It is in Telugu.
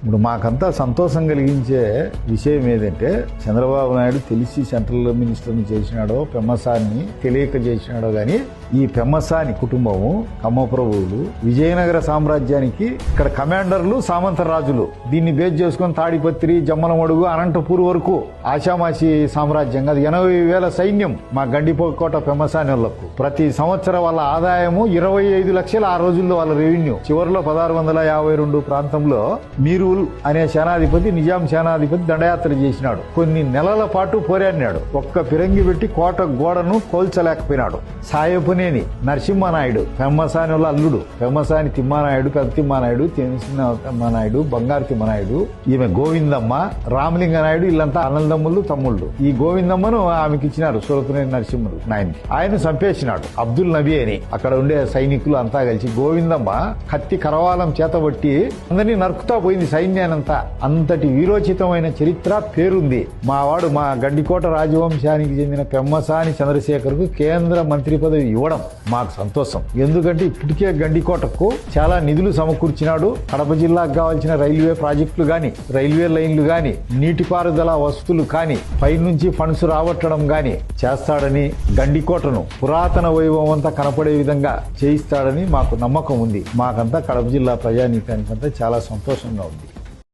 ఇప్పుడు మాకంతా సంతోషం కలిగించే విషయం ఏదంటే చంద్రబాబు నాయుడు తెలిసి సెంట్రల్ మినిస్టర్ని చేసినాడో పెమ్మసాన్ని తెలియక చేసినాడో కానీ ఈ పెమ్మసాని కుటుంబము కమ్మప్రభువులు విజయనగర సామ్రాజ్యానికి ఇక్కడ కమాండర్లు సామంత రాజులు దీన్ని బేస్ చేసుకుని తాడిపత్రి జమ్మలమడుగు అనంతపూర్ వరకు ఆషామాషి సామ్రాజ్యం అది ఎనభై వేల సైన్యం మా గండిపోకోట పెమ్మసాని వాళ్ళకు. ప్రతి సంవత్సరం వాళ్ళ ఆదాయము ఇరవై ఐదు లక్షల ఆ రోజుల్లో వాళ్ళ రెవెన్యూ చివరిలో పదహారు వందల యాభై రెండు ప్రాంతంలో మీరుల్ అనే సేనాధిపతి నిజాం సేనాధిపతి దండయాత్ర చేసినాడు. కొన్ని నెలల పాటు పోరాడినాడు. ఒక్క ఫిరంగి పెట్టి కోట గోడను కోల్చలేకపోయినాడు. తిమ్మనేని నరసింహనాయుడు. పెమ్మసాని వాళ్ళ అల్లుడు. పెమ్మసాని తిమ్మానాయుడు పెద్ద తిమ్మానాయుడు చిన్న బంగారు తిమ్మనాయుడు. ఈమె గోవిందమ్మ రామలింగ నాయుడు వీళ్ళంతా అనందమ్ములు తమ్ముళ్ళు. ఈ గోవిందమ్మను ఆమెకి ఇచ్చినారు సురతనేని నరసింహుడు నాయనకి ఆయన చంపేసినాడు. అబ్దుల్ నబీ అని. అక్కడ ఉండే సైనికులు అంతా కలిసి గోవిందమ్మ కత్తి కరవాలం చేతబట్టి అందరినీ నరుకుతా పోయింది సైన్యానంతా. అంతటి వీరోచితమైన చరిత్ర పేరుంది. మా వాడు మా గడ్డికోట రాజవంశానికి చెందిన పెమ్మసాని చంద్రశేఖర్కు కేంద్ర మంత్రి పదవి ఇవ్వడం మాకు సంతోషం. ఎందుకంటే ఇప్పటికే గండికోటకు చాలా నిధులు సమకూర్చినాడు. కడప జిల్లాకు కావాల్సిన రైల్వే ప్రాజెక్టులు కానీ రైల్వే లైన్లు కానీ నీటిపారుదల వసతులు కానీ పైనుంచి ఫండ్స్ రాబట్టడం కానీ చేస్తాడని గండికోటను పురాతన వైభవం అంతా కనపడే విధంగా చేయిస్తాడని మాకు నమ్మకం ఉంది. మాకంతా కడప జిల్లా ప్రజానీకానికంతా చాలా సంతోషంగా ఉంది.